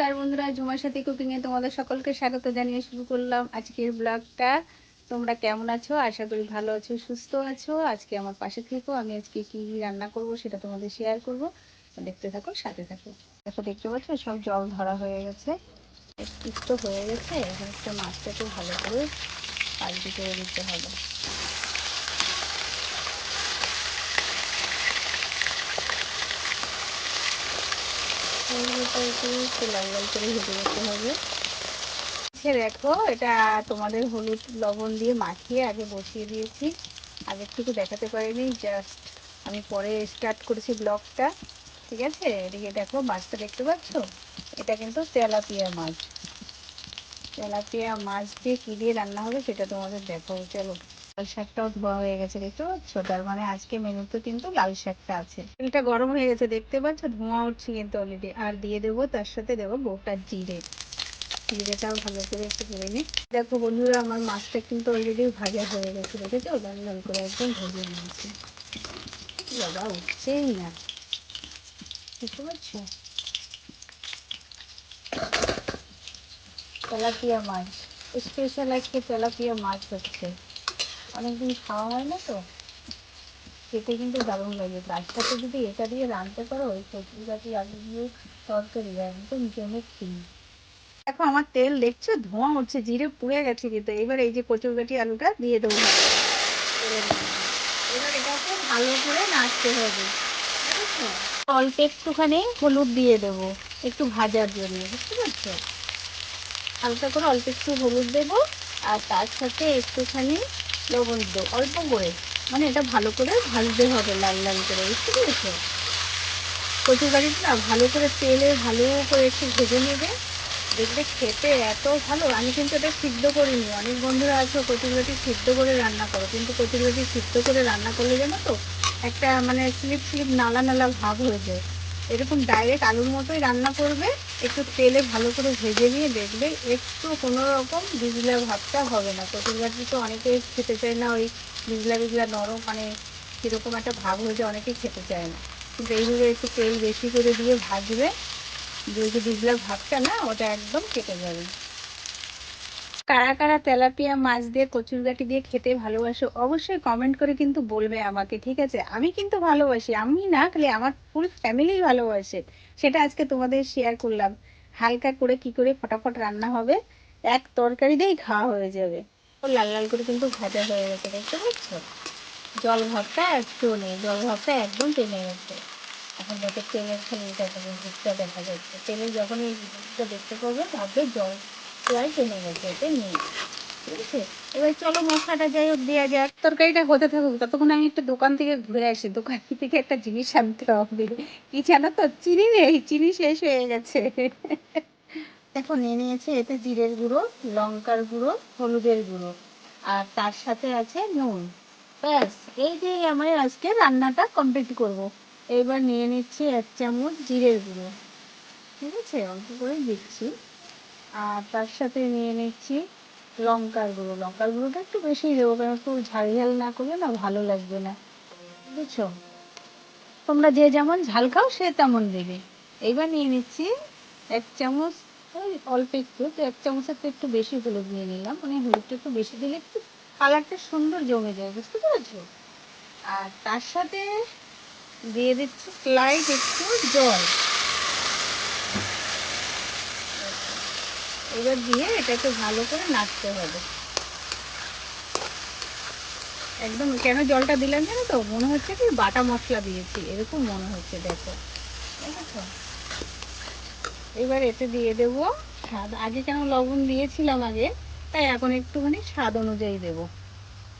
নমস্কার বন্ধুরা জুমার সাথে কুকিংয়ে তোমাদের সকলকে স্বাগত জানিয়ে শুরু করলাম আজকের ব্লগটা। তোমরা কেমন আছো? আশা করি ভালো আছো, সুস্থ আছো। আজকে আমার পাশে থেকো, আমি আজকে কি রান্না করব সেটা তোমাদের শেয়ার করব। দেখতে থাকো, সাথে থাকো। দেখো, দেখতে পাচ্ছ, সব জল ধরা হয়ে গেছে। একটু হয়ে গেছে এখন একটা মাছটাকে ভালো করে পাল্টি করে দিতে হবে। একটু লাল লাল করে ভেজে যেতে হবে। দেখো, এটা তোমাদের হলুদ লবণ দিয়ে মাখিয়ে আগে বসিয়ে দিয়েছি। আগে থেকে দেখাতে পারিনি জাস্ট আমি পরে স্টার্ট করেছি ব্লগটা ঠিক আছে? এদিকে দেখো, মাছটা দেখতে পাচ্ছ? এটা কিন্তু তেলাপিয়া মাছ। তেলাপিয়া মাছ দিয়ে কী দিয়ে রান্না হবে সেটা তোমাদের দেখো চলো। লাল শাকটাও ধোয়া হয়ে গেছে, দেখতে পাচ্ছ? তার মানে আজকে মেনুতে কিন্তু লাল শাকটা আছে। তেলটা গরম হয়ে গেছে, দেখতে পাচ্ছ? ধোঁয়া উঠছে কিন্তু অলরেডি আর দিয়ে দেবো, তার সাথে দেবো গোটা জিরে। জিরেটাও ভালো করে একটু ভেজে নিই। দেখো বন্ধুরা, আমার মাছটা কিন্তু অলরেডি ভাজা হয়ে গেছে, দেখেছ? লাল লাল করে একদম ভেজে নিয়েছি। বাবা, উঠছেই না। বুঝতে পারছ তেলাপিয়া মাছ। স্পেশাল আজকে তেলাপিয়া মাছ হচ্ছে। অনেকদিন খাওয়া হয় না তো। খেতে কিন্তু দারুণ লাগে। তার সাথে যদি এটা দিয়ে রাঁধতে পারো ওই সবজি গাছি আলু দিয়ে তরকারি একদম জমে খেয়ে। দেখো আমার তেল দেখছ? ধোঁয়া উঠছে জিরে পুড়ে গেছে কিন্তু। এবার এই যে কচুর গাঠি আলুটা দিয়ে দেবো। এবার এটাকে ভালো করে নাড়তে হবে। অল্প একটুখানি হলুদ দিয়ে দেবো একটু ভাজার জন্য বুঝতে পারছ? হালকা করে অল্প একটু হলুদ দেবো আর তার সাথে একটুখানি লবণ দেবো অল্প করে। মানে এটা ভালো করে ভাজতে হবে লাল লাল করে, বুঝতে পেরেছ? কচুর গাড়িটা ভালো করে তেলে ভালো করে একটু ভেজে নেবে। দেখবে খেতে এত ভালো, আমি কিন্তু এটা সিদ্ধ করিনি। অনেক বন্ধুরা আছে আছো কচুরগাটি সিদ্ধ করে রান্না করো, কিন্তু কচুরগাটি সিদ্ধ করে রান্না করলে জানো তো একটা মানে স্লিপ স্লিপ নালা নালা ভাব হয়ে যায়। এরকম ডাইরেক্ট আলুর মতোই রান্না করবে। একটু তেলে ভালো করে ভেজে নিয়ে দেখবে, একটু কোনো রকম বিজলা ভাবটা হবে না। কচুরগাটি তো অনেকে খেতে চায় না, ওই বিজলা বিজলা নরম মানে কীরকম একটা ভাব হয়ে যায় অনেকেই খেতে চায় না। কিন্তু এইভাবে একটু তেল বেশি করে দিয়ে ভাজবে যে বিজলা ভাবটা না, ওটা একদম কেটে যাবে। কারা কারা তেলাপিয়া মাছ দিয়ে কচুরগাটি দিয়ে খেতে ভালোবাসো অবশ্যই কমেন্ট করে কিন্তু বলবে আমাকে, ঠিক আছে? আমি কিন্তু ভালোবাসি, আমি না খালি আমার ফুল ফ্যামিলি ভালোবাসে। সেটা আজকে তোমাদের শেয়ার করলাম। হালকা করে কি করে ফটাফট রান্না হবে, এক তরকারি দিয়েই খাওয়া হয়ে যাবে। লাল লাল করে কিন্তু ভাজা হয়ে গেছে, দেখতে পাচ্ছ? জল ভাবটা একটু নেই, জল ভাবটা একদম টেনে গেছে এখন যাতে তেলের খালি দেখা যাচ্ছে। তেলে যখন এই দেখতে পাবে ভাববে জল গেছে ঠিক আছে এবার চলো মশলাটা যাই হোক দেওয়া তরকারিটা হতে থাকুক ততক্ষণ আমি একটা দোকান থেকে ঘুরে আসি দোকান থেকে একটা জিনিস আনতে তো চিনি নেই চিনি শেষ হয়ে গেছে দেখো, নিয়ে নিয়েছে এতে জিরের গুঁড়ো, লঙ্কার গুঁড়ো, হলুদের গুঁড়ো, আর তার সাথে আছে নুন। ব্যাস, এই যে আমার আজকে রান্নাটা কমপ্লিট করব। এবার নিয়ে নিচ্ছি এক চামচ জিরের গুঁড়ো। ঠিক আছে? অল্প করে দিচ্ছি আর তার সাথে নিয়ে নিচ্ছি লঙ্কার গুঁড়ো লঙ্কার গুঁড়োটা একটু বেশি দেবো, কারণ একটু ঝাল ঝাল না করলে না ভালো লাগবে না। বুঝছ? তোমরা যে যেমন ঝাল খাও, সে তেমন দেবে। এইবার নিয়ে নিচ্ছি এক চামচ ওই অল্প একটু, তো এক চামচের তো একটু বেশি হলুদ নিয়ে নিলাম। মানে হলুদটা একটু বেশি দিলে একটু কালারটা সুন্দর জমে যায়, বুঝতে পেরেছ? আর তার সাথে দিয়ে দিচ্ছি স্লাইড একটু জল। এবার দিয়ে এটাকে ভালো করে নাড়তে হবে। একদম কেন জলটা দিলাম জানো তো? মনে হচ্ছে কি বাটা মশলা দিয়েছি। এরকম মনে হচ্ছে, দেখো। এবার এতে দিয়ে দেব স্বাদ। আগে কেন লবণ দিয়েছিলাম আগে, তাই এখন একটুখানি স্বাদ অনুযায়ী দেব।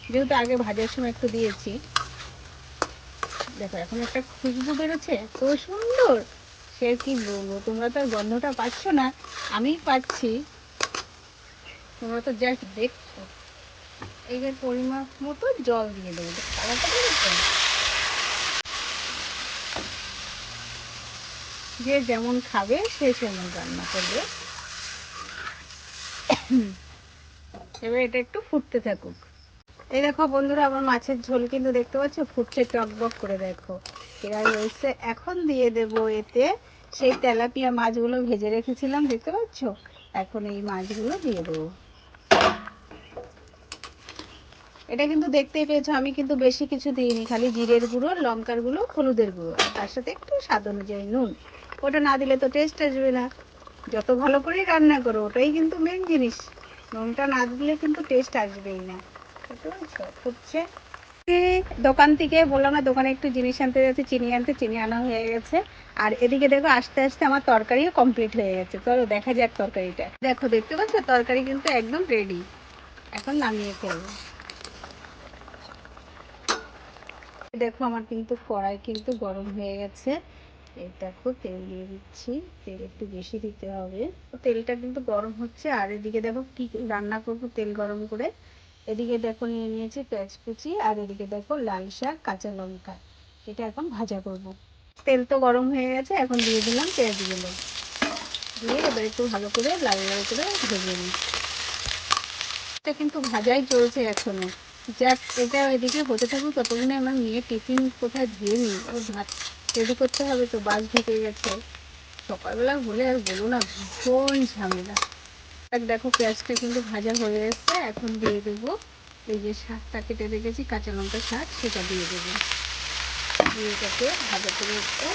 যেহেতু আগে ভাজার সময় একটু দিয়েছি। দেখো, এখন একটা খুশবু বেরোচ্ছে। তো সুন্দর! সে কি বলব? তোমরা তো গন্ধটা পাচ্ছ না। আমি পাচ্ছি। তোমরা তো জাস্ট দেখছ। এইবার পরিমাপ মতো জল দিয়ে দেবো। যে যেমন খাবে, সে সেমন রান্না করবে। এবার এটা একটু ফুটতে থাকুক। এই দেখো বন্ধুরা, আমার মাছের ঝোল কিন্তু দেখতে পাচ্ছ ফুটছে টকবক করে দেখো। এবার রয়েছে, এখন দিয়ে দেব এতে সেই তেলাপিয়া মাছগুলো ভেজে রেখেছিলাম, দেখতে পাচ্ছ? এখন এই মাছগুলো দিয়ে দেবো। এটা কিন্তু দেখতেই পেয়েছ, আমি কিন্তু বেশি কিছু দিইনি, খালি জিরের গুঁড়ো, লঙ্কার গুঁড়ো, হলুদের গুঁড়ো তার সাথে একটু স্বাদ অনুযায়ী নুন। ওটা না দিলে তো টেস্ট আসবে না। যত ভালো করেই রান্না করো, ওটাই কিন্তু মেন জিনিস। নুনটা না দিলে কিন্তু টেস্ট আসবেই না। দোকান থেকে বললাম না, দোকানে একটু জিনিস আনতে যাচ্ছে, চিনি আনতে, চিনি আনা হয়ে গেছে। আর এদিকে দেখো, আস্তে আস্তে আমার তরকারিও কমপ্লিট হয়ে গেছে। চলো, দেখা যাক তরকারিটা। দেখো, দেখতে পাচ্ছ? তরকারি কিন্তু একদম রেডি এখন নামিয়ে ফেলব। দেখো, আমার কিন্তু কড়াই কিন্তু গরম হয়ে গেছে। এই দেখো, তেল দিয়ে দিচ্ছি। তেল একটু বেশি দিতে হবে। তেলটা কিন্তু গরম হচ্ছে। আর এদিকে দেখো, কি রান্না করব তেল গরম করে। এদিকে দেখো নিয়ে নিয়েছি পেঁয়াজ আর এদিকে দেখো লাল শাক, কাঁচা লঙ্কা। এটা এখন ভাজা করব। তেল তো গরম হয়ে গেছে, এখন দিয়ে দিলাম পেঁয়াজগুলো। দিয়ে এবার একটু ভালো করে, লাল লাল করে ভেজে নিই। এটা কিন্তু ভাজাই চলছে এখনও। যাক, এটা এদিকে হতে থাকুক, ততক্ষণে আমার মেয়ে টিফিন কোথায় ধুয়ে নিই। ওর ভাত রেডি করতে হবে, তো বাস ঢুকে গেছে। সকালবেলা হলে আর বলো না, ভীষণ ঝামেলা। আর দেখো পেঁয়াজটা কিন্তু ভাজা হয়ে এসছে, এখন দিয়ে দেবো। এই যে শাকটা কেটে রেখেছি, কাঁচা লঙ্কা শাক, সেটা দিয়ে দেবো। দিয়ে এটাকে ভাজা করে একটু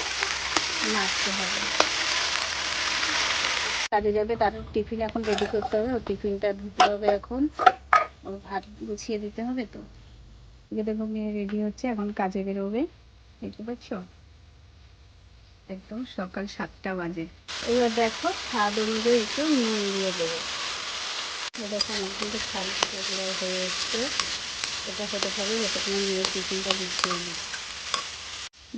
নাড়তে হবে। কাজে যাবে, তার টিফিন এখন রেডি করতে হবে, ওর টিফিনটা ধুতে হবে এখন। ওর ভাত গুছিয়ে দিতে হবে তো। এদিকে দেখো মেয়ে রেডি হচ্ছে, এখন কাজে বেরোবে। দেখতে পাচ্ছ? একদম সকাল সাতটা বাজে। এবার দেখো স্বাদ অনুযায়ী একটু নুন দিয়ে দেবো। এটা দেখো আমার কিন্তু খাল হয়ে এসছে। এটা হতে থাকবে যতক্ষণ মেয়ে টিফিনটা গুছিয়ে নিই।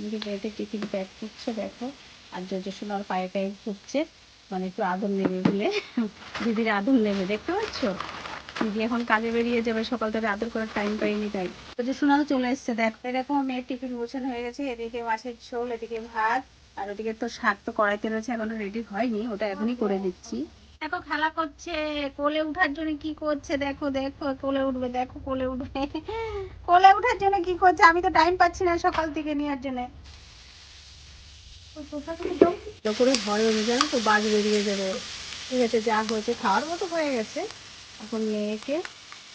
দিদি টিফিন প্যাক করছে? দেখো। আর জজের সময় পায়ে পায়ে ঘুরছে মানে একটু আদর নেবে বলে। দিদির আদর নেবে দেখতে পাচ্ছ? দিদি এখন কাজে বেরিয়ে যাবে সকাল থেকে আদর করার টাইম পাইনি তাই। জজের সোনাও চলে এসছে। দেখ এরকম মেয়ের টিফিন গোছানো হয়ে গেছে। এদিকে মাছের ঝোল এদিকে ভাত। আর ওদিকে তো শাক তো কড়াইতে রয়েছে এখনও রেডি হয়নি ওটা এখনই করে দিচ্ছি। দেখো খেলা করছে কোলে উঠার জন্য কি করছে দেখো দেখো কোলে উঠবে দেখো কোলে উঠবে। কোলে উঠার জন্য কি করছে আমি তো টাইম পাচ্ছি না সকাল থেকে নেওয়ার জন্য। করে ভয় হয়ে জানো তো বাজ বেরিয়ে যাবে। ঠিক আছে যা হয়েছে খাওয়ার মতো হয়ে গেছে। এখন মেয়েকে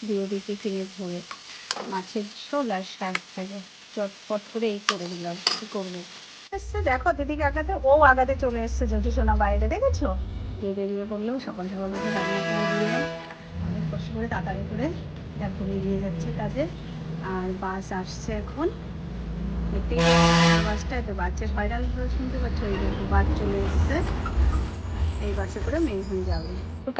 দিয়ে দিই টিফিনে ভরে। মাছের ঝোল আর শাক থাকে চটপট করে এই করে দিলাম। কি করব? এসছে, দেখো দিদি কাকাতে ও আগাতে চলে এসছে যদি সোনা বাইরে, দেখেছ? দিয়ে বেরিয়ে পড়লেও সকাল সকাল উঠে রান্না করে দিয়ে অনেক কষ্ট করে তাড়াতাড়ি করে দেখো বেরিয়ে যাচ্ছে কাজে। আর বাস আসছে এখন। দেখতেই বাসটা তো বাচ্চার হয়রান শুনতে পাচ্ছ? দেখো, বাস চলে এসছে। এই বাসে করে মেয়ে যাবে।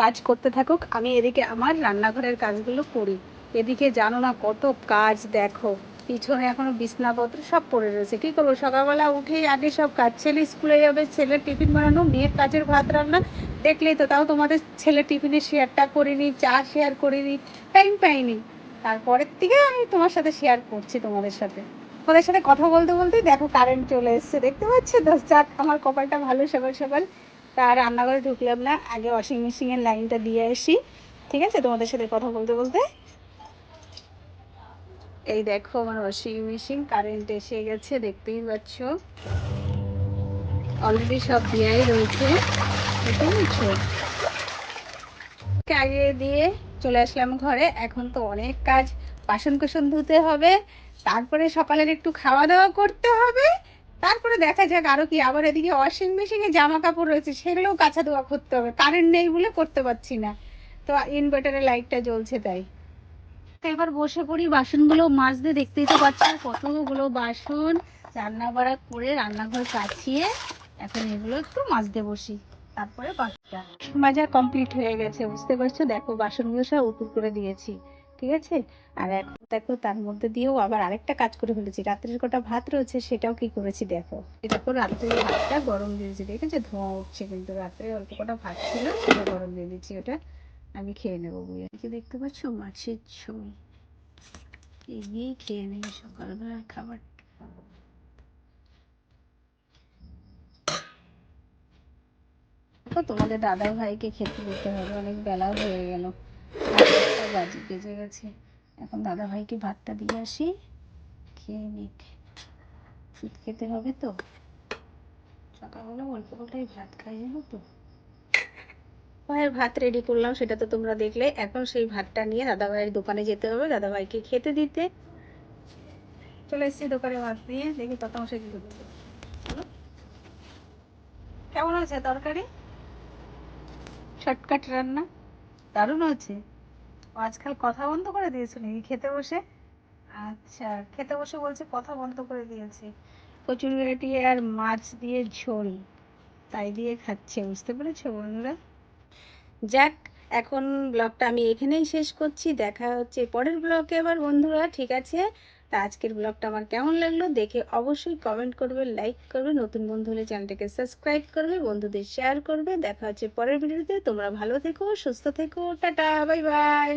কাজ করতে থাকুক, আমি এদিকে আমার রান্নাঘরের কাজগুলো করি। এদিকে জানো না কত কাজ, দেখো। পিছনে এখনও বিছনাপত্র সব পড়ে রয়েছে। কি করব? সকালবেলা উঠেই আগে সব কাজ। ছেলে স্কুলে যাবে ছেলের টিফিন বানানো, মেয়ের কাজের ভাত রান্না। দেখলেই তো তাও তোমাদের ছেলে টিফিনে শেয়ারটা করে করিনি, চা শেয়ার করে করিনি টাইম পাইনি। তারপরের থেকে আমি তোমার সাথে শেয়ার করছি তোমাদের সাথে। তোমাদের সাথে কথা বলতে বলতেই দেখো কারেন্ট চলে এসছে। দেখতে পাচ্ছ? দশ চার আমার কপালটা ভালো সকাল সকাল। তা রান্নাঘরে ঢুকলাম না, আগে ওয়াশিং মেশিনের লাইনটা দিয়ে আসি। ঠিক আছে? তোমাদের সাথে কথা বলতে বলতে এই দেখো আমার ওয়াশিং মেশিন কারেন্ট এসে গেছে, দেখতেই পাচ্ছ। অলরেডি সব দেওয়াই রয়েছে। দেখতে পাচ্ছ আগে দিয়ে চলে আসলাম ঘরে, এখন তো অনেক কাজ। বাসন কোসন ধুতে হবে, তারপরে সকালের একটু খাওয়া দাওয়া করতে হবে, তারপরে দেখা যাক আরও কি। আবার এদিকে ওয়াশিং মেশিনে জামা কাপড় রয়েছে, সেগুলোও কাঁচা ধোয়া করতে হবে। কারেন্ট নেই বলে করতে পারছি না। তো ইনভার্টারের লাইটটা জ্বলছে তাই। এবার বসে পড়ি, বাসনগুলো মাজতে দেখতেই তো পাচ্ছি কতগুলো বাসন। রান্না বাড়া করে রান্নাঘর কাছিয়ে এখন এগুলো একটু মাজতে বসি, তারপরে বাসনটা মাজা কমপ্লিট হয়ে গেছে, বুঝতে পারছ? দেখো, বাসনগুলো সব উপুর করে দিয়েছি, ঠিক আছে? আর এখন দেখো, তার মধ্যে দিয়েও আবার আরেকটা কাজ করে ফেলেছি। রাত্রের কটা ভাত রয়েছে সেটাও কি করেছি দেখো। করে রাত্রের ভাতটা গরম দিয়েছি দেখেছ ধোঁয়া উঠছে কিন্তু, রাত্রে অল্প কটা ভাত ছিল, সেটা গরম দিয়ে দিচ্ছি ওটা। আমি খেয়ে নেব বুঝে কি দেখতে পাচ্ছ? মাছের ঝোল। এগিয়েই খেয়ে নেই সকালবেলার খাবার। তোমাদের দাদা ভাইকে খেতে দিতে হবে অনেক বেলা হয়ে গেল। বাজি বেজে গেছে। এখন দাদা ভাইকে ভাতটা দিয়ে আসি। খেয়ে নিক। ওষুধ খেতে হবে তো? সকালবেলা অল্প কটাই ভাত খাই জানো তো? ভাইয়ের ভাত রেডি করলাম, সেটা তো তোমরা দেখলে। এখন সেই ভাতটা নিয়ে দাদাভাইয়ের দোকানে যেতে হবে, দাদাভাইকে খেতে দিতে। চলে এসেছি দোকানে ভাত নিয়ে, দেখি কত মাসে কি করতে কেমন আছে তরকারি? শর্টকাট রান্না? দারুণ আছে আজকাল কথা বন্ধ করে দিয়েছ নাকি খেতে বসে? আচ্ছা খেতে বসে বলছে কথা বন্ধ করে দিয়েছে। কচুর আর মাছ দিয়ে ঝোল। তাই দিয়ে খাচ্ছে, বুঝতে পেরেছ বন্ধুরা? যাক, এখন ব্লগটা আমি এখানেই শেষ করছি। দেখা হচ্ছে পরের ব্লগে আবার, বন্ধুরা, ঠিক আছে? তা আজকের ব্লগটা আমার কেমন লাগল দেখে অবশ্যই কমেন্ট করবে লাইক করবে, নতুন বন্ধু হলে চ্যানেলটাকে সাবস্ক্রাইব করবে, বন্ধুদের শেয়ার করবে। দেখা হচ্ছে পরের ভিডিওতে তোমরা ভালো থেকো, সুস্থ থেকো, টাটা বাই বাই